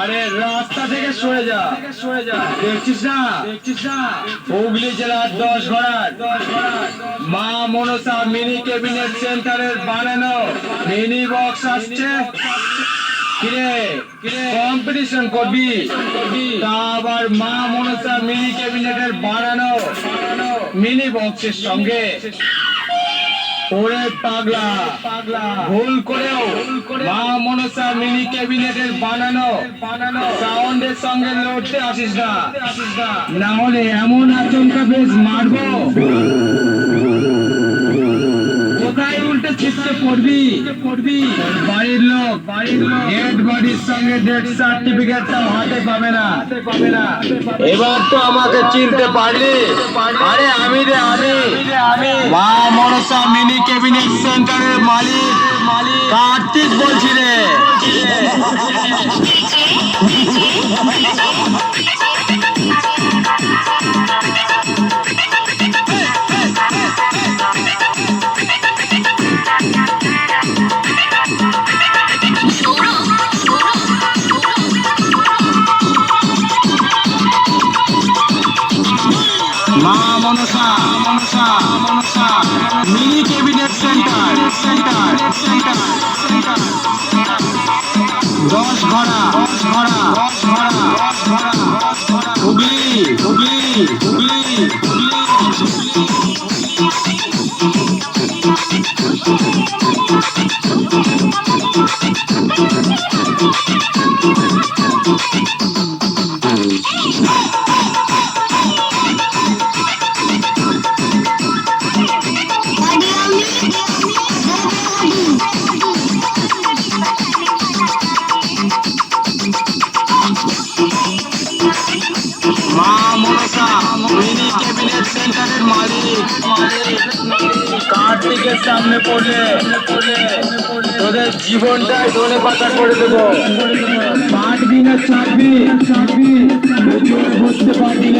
আরে রাস্তা থেকে সরে যা। সরে যা দেখছিস না? দেখছিস না হুগলি জেলার দশ ঘরাট মা মনসা মিনি ক্যাবিনেট সেন্টারের বানানো মিনি বক্স আসছে। কম্পিটিশন করবি? আবার মা মনসা মিনি ক্যাবিনেটের বানানো মিনি বক্সের সঙ্গে। ওরে পাগলা পাগলা ভুল করেও মা মনসা মিনি ক্যাবিনেটের বানানো বানানো সাউন্ডের সঙ্গে লড়তে আসিস না। না হলে এমন আচমকা বেশ মারবো। কোথায় উল্টে ছিটকে পড়বি? পড়বি বাড়ির লোক বাড়ির লোক ডেড বাড়ির সঙ্গে ডেথ সার্টিফিকেটটাও হাতে পাবে না পাবে না। এবার তো আমাকে চিনতে পারলি। আরে মা মনসা মিনি ক্যাবিনেট সেন্টারের মালিক কার্তিক বলছি রে Manasa Manasa Manasa. Mini cabinet centre centre centre centre. দশ ঘোড়া দশ ঘোড়া দশ ঘোড়া দশ ঘোড়া হুগলি হুগলি হুগলি। কার্তিকের সামনে পড়লে তোদের জীবনটাই ধনে পাতা করে দেবো। পাঁচ দিনের চাকরি চাকরি বুঝতে পারবি